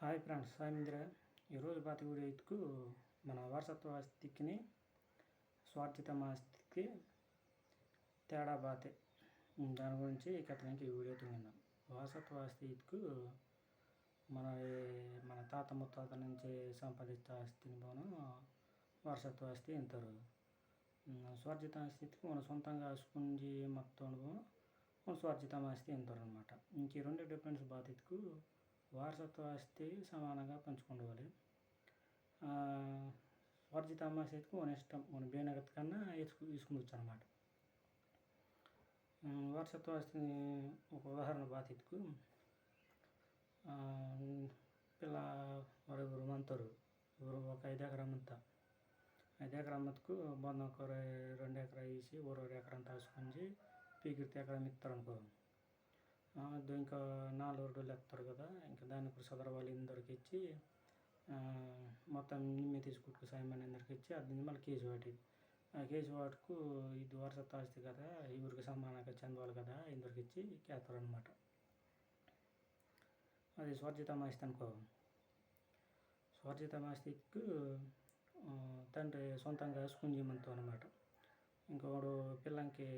Hi friends సాయంత్ర ఈరోజు పాత video మన వారసత్వ ఆస్తికి స్వార్జిత ఆస్తికి తేడా బాతే దాని గురించి కథనానికి ఈ వీడియో తిన్నాం వారసత్వ ఆస్తి మన మన తాత ముత్తాత నుంచి సంపాదించే ఆస్తిని పోను వారసత్వ ఆస్తి అంటారు. స్వార్జిత ఆస్తికి మన సొంతంగా ఆసుకుంది మొత్తం మన స్వార్జిత ఆస్తి అంటారు అనమాట ఇంక రెండు డిఫరెన్స్ బాధ్యతకు వారసత్వ ఆస్తి సమానంగా పంచుకోవాలి స్వార్జిత ఆస్తికి మన ఇష్టం మన బేనగత్ కన్నా ఎత్తుకు తీసుకుని అనమాట వారసత్వ ఆస్తిని ఒక ఉదాహరణ బాధ్యతకు పిల్ల ఎవరు మంతరు. ఎవరు? ఒక ఐదు ఎకరం అంత ఐదు ఎకరం అంతకు బంధం ఒక రెండు ఎకరా వేసి ఊరు ఎకరం తాసుకొని పీకిరితే ఎకరం ఇస్తారు అనుకో. ఇంకా నాలుగు రోజులు ఎత్తారు కదా ఇంకా దాన్ని ఇప్పుడు సదరవాలి ఇందరికి ఇచ్చి మొత్తం నిమ్మే తీసుకుంటూ సాయమని అందరికి ఇచ్చి అది మళ్ళీ కేజీ వాటి. ఆ కేజీ వాటుకు ఇది వరుస ఆస్తి కదా ఈ ఊరికి సమానంగా చెందవాలి కదా ఇందరికి ఇచ్చి కేస్తారు అనమాట అది స్వర్జిత ఆస్తి అనుకో. స్వర్జిత ఆస్తికి తండ్రి సొంతంగా వేసుకుని అనమాట ఇంకోడు పిల్లంకి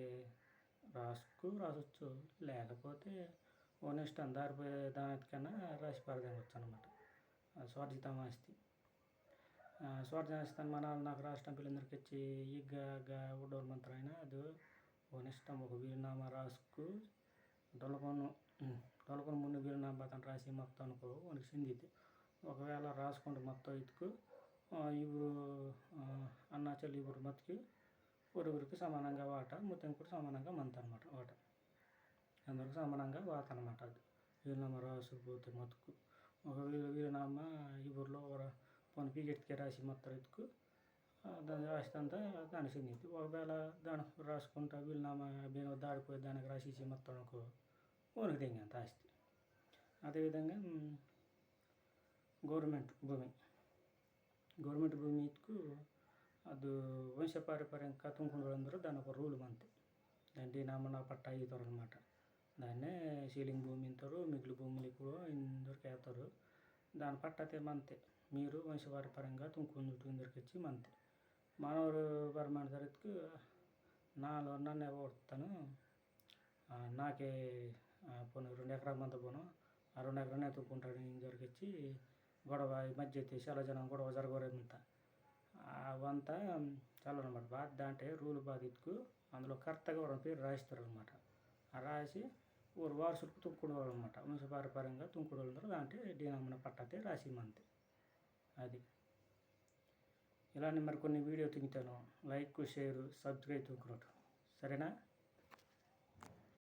రాసుకు రాసొచ్చు. లేకపోతే ఓనెస్ట్ ఇష్టం దారిపోయే దానికన్నా రాసి పారదవచ్చు అనమాట స్వార్జితమాస్తి. స్వార్జితమాస్తి మన నాకు రాష్ట్రం పిల్లందరికి ఇచ్చి ఈగ ఉడోర్ మంత్రం అయినా అది ఓనిష్టం ఒక వీరునామా రాసుకు డొలకొను డొలకొని ముందు వీరునామా అతను రాసి మొత్తం అనుకో వానికి చెందిద్ది ఒకవేళ రాసుకుంటే మొత్తం ఇతుకు ఇప్పుడు అన్నాచల్ ఇప్పుడు మత్తుకి ఊరికి సమానంగా వాట మొత్తం కూడా సమానంగా మంత అనమాట వాట. అందరికి సమానంగా వాత అనమాట అది. వీలునామ రాసిపోతే మతుకు. ఒక వీరనామ ఈ ఊరిలో పోనీ పీకెట్కి రాసి మొత్తం ఎత్తుకు దాని రాసినంతా దాని చెందింది ఒకవేళ దాని రాసుకుంటా వీలునామా దాడిపోయి దానికి రాసేసి మొత్తం అనుకో ఓనికి తెంగంత ఆస్తి. అదేవిధంగా గవర్నమెంట్ భూమి. గవర్నమెంట్ భూమి ఇటుకు ಅದು వంశపారంపర్యంగా ತುಂಬಿಕೊಂಡ್ರು దాని ఒక రూల్ అంతే దాన్ని నామన పట్ట అవుతారు అనమాట దాన్నే సీలింగ్ భూమి అంటారు మిగిలిన భూములు కూడా ఇందరికి వేస్తారు దాని పట్ట అయితే మంతే మీరు వంశపారంపర్యంగా తుంకుందు ఇందరికి వచ్చి మంతే మానవుడు పరమాణ తరగతికి నాలో నన్ను కొడతాను నాకే పోను రెండు ఎకరాల మంత పోను ఆ రెండు ఎకరాలు తుంకుంటాడు ఇందరికి వచ్చి గొడవ మధ్య చాలా జనం గొడవ జరగరేమంతా అవంతా అనమాట బాధ్యత అంటే రూల్ బాధితుకు అందులో కరెక్ట్గా వాళ్ళ పేరు రాయిస్తారు అనమాట రాసి ఊరు వారసులకు తుంకుడు అనమాట వంశపారపరంగా తుంకుడు వాళ్ళు అంటే డీనమ్మన పట్టతే రాసిమంతే. అది. ఇలానే మరి కొన్ని వీడియో తింటాను. లైక్ షేర్ సబ్స్క్రైబ్ తుంకున్నట్టు సరేనా?